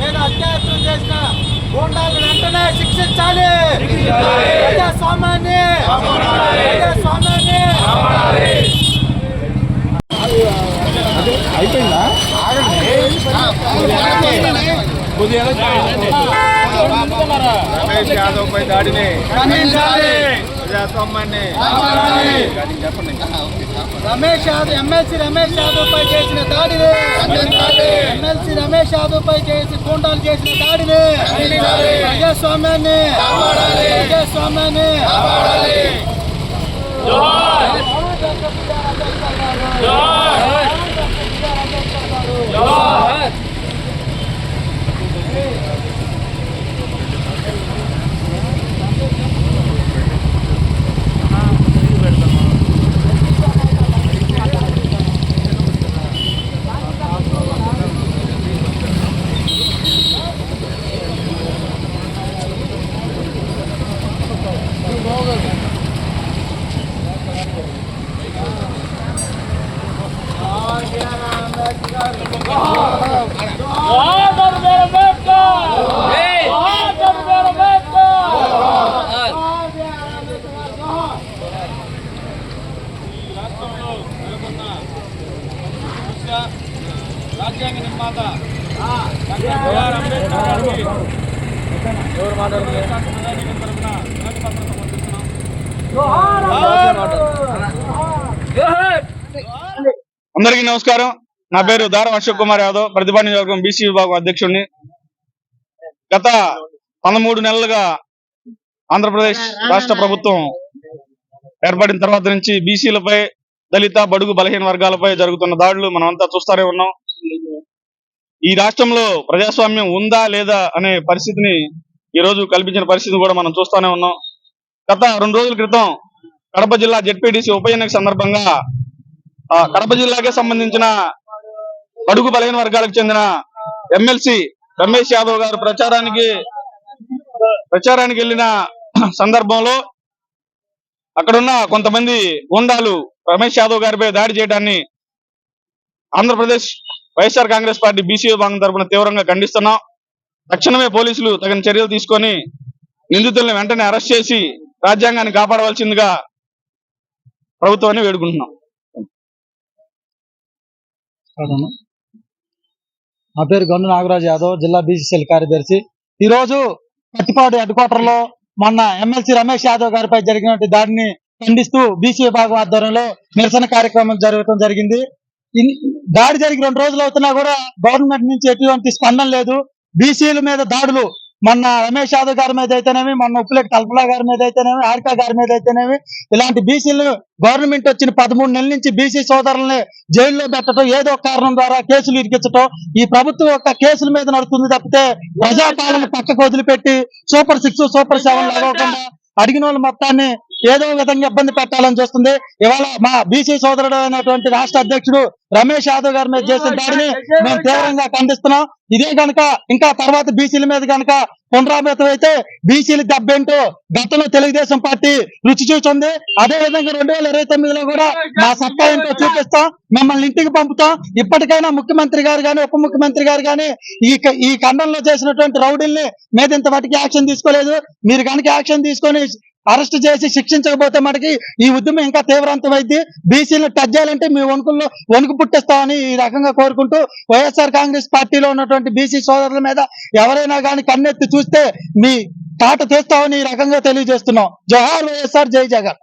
నేను అత్యాచారం చేసిన గూండాలు వెంటనే శిక్షించాలి. ప్రజాస్వామ్యాన్ని ప్రజాస్వామ్యాన్ని. అయిపోయిందా రమేష్ యాదవ్ పై దాడిని ఖండించాలి. ప్రజాస్వామ్యాన్ని కాపాడాలి. చెప్పండి రమేష్ యాదవ్ ఎమ్మెల్సీ రమేష్ యాదవ్ పై చేసిన దాడిని. ఎమ్మెల్సీ రమేష్ యాదవ్ పై చేసి కూంటాలు చేసిన దాడిని. ప్రజాస్వామ్యాన్ని ప్రజాస్వామ్యాన్ని రాజ్యాంగ నిర్మాత డాక్టర్ బిఆర్ అంబేద్కర్ గారికి ఎవరు అందరికీ నమస్కారం నా పేరు దారం అశోక్ కుమార్ యాదవ్ ప్రతిభా నియోజకవర్గం బీసీ విభాగం అధ్యక్షుడిని. గత పదమూడు నెలలుగా ఆంధ్రప్రదేశ్ రాష్ట్ర ప్రభుత్వం ఏర్పడిన తర్వాత నుంచి బీసీలపై దళిత బడుగు బలహీన వర్గాలపై జరుగుతున్న దాడులు మనం అంతా చూస్తూనే ఉన్నాం. ఈ రాష్ట్రంలో ప్రజాస్వామ్యం ఉందా లేదా అనే పరిస్థితిని ఈ రోజు కల్పించిన పరిస్థితిని కూడా మనం చూస్తూనే ఉన్నాం. గత రెండు రోజుల క్రితం కడప జిల్లా జెడ్పీటీసీ ఉప ఎన్నిక సందర్భంగా కడప జిల్లాకే సంబంధించిన బడుగు బలహీన వర్గాలకు చెందిన ఎమ్మెల్సీ రమేష్ యాదవ్ గారు ప్రచారానికి ప్రచారానికి వెళ్ళిన సందర్భంలో అక్కడున్న కొంతమంది గుండాలు రమేష్ యాదవ్ గారిపై దాడి చేయడాన్ని Andhra Pradesh YSR Congress party BC విభాగం తరఫున తీవ్రంగా ఖండిస్తున్నాం. తక్షణమే పోలీసులు తగిన చర్యలు తీసుకొని నిందితుల్ని వెంటనే అరెస్ట్ చేసి రాజ్యాంగాన్ని కాపాడవలసిందిగా ప్రభుత్వాన్ని వేడుకుంటున్నాం. నా పేరు గండు నాగరాజు యాదవ్ జిల్లా బీసీసీఎల్ కార్యదర్శి ఈ రోజు పత్తిపాడు హెడ్ క్వార్టర్లో మొన్న ఎమ్మెల్సీ రమేష్ యాదవ్ గారిపై జరిగినటువంటి దాడిని ఖండిస్తూ బీసీ విభాగం ఆధ్వర్యంలో నిరసన కార్యక్రమం జరగడం జరిగింది. దాడి జరిగి రెండు రోజులు అవుతున్నా కూడా గవర్నమెంట్ నుంచి ఎటువంటి స్పందన లేదు. బీసీల మీద దాడులు మొన్న రమేష్ యాదవ్ గారి మీద అయితేనేమి మొన్న ఉప్పులెట్ కల్పలా గారి మీద అయితేనేమి హారిక గారి మీద అయితేనేమి ఇలాంటి బీసీలు గవర్నమెంట్ వచ్చిన పదమూడు నెలల నుంచి బీసీ సోదరుల్ని జైల్లో పెట్టడం ఏదో ఒక కారణం ద్వారా కేసులు ఇరికించడం ఈ ప్రభుత్వం యొక్క కేసుల మీద నడుస్తుంది తప్పితే ప్రజాపాలన పక్కకు వదిలిపెట్టి సూపర్ సిక్స్ సూపర్ సెవెన్ అడగకుండా అడిగిన వాళ్ళు మొత్తాన్ని ఏదో విధంగా ఇబ్బంది పెట్టాలని చూస్తుంది. ఇవాళ మా బీసీ సోదరుడు అయినటువంటి రాష్ట్ర అధ్యక్షుడు రమేష్ యాదవ్ గారి మీద చేసిన దాడిని మేము తీవ్రంగా ఖండిస్తున్నాం. ఇదే గనక ఇంకా తర్వాత బీసీల మీద గనక పునరావృతం అయితే బీసీల దెబ్బేంటో గతంలో తెలుగుదేశం పార్టీ రుచి చూస్తుంది. అదే విధంగా రెండు వేల ఇరవై తొమ్మిదిలో కూడా మా సత్తా ఏంటో చూపిస్తాం. మిమ్మల్ని ఇంటికి పంపుతాం. ఇప్పటికైనా ముఖ్యమంత్రి గారు గాని ఉప ముఖ్యమంత్రి గారు గాని ఈ ఈ ఖండంలో చేసినటువంటి రౌడీల్ని మీద ఇంత వాటికి యాక్షన్ తీసుకోలేదు. మీరు కనుక యాక్షన్ తీసుకొని అరెస్ట్ చేసి శిక్షించకపోతే మనకి ఈ ఉద్యమం ఇంకా తీవ్రాంతమైంది బీసీలను టచ్ చేయాలంటే మీ వణుకుల్లో వణుకు పుట్టిస్తామని ఈ రకంగా కోరుకుంటూ వైఎస్ఆర్ కాంగ్రెస్ పార్టీలో ఉన్నటువంటి బీసీ సోదరుల మీద ఎవరైనా కానీ కన్నెత్తి చూస్తే మీ తాట తీస్తామని ఈ రకంగా తెలియజేస్తున్నాం. జోహార్ వైఎస్ఆర్ జై జగన్.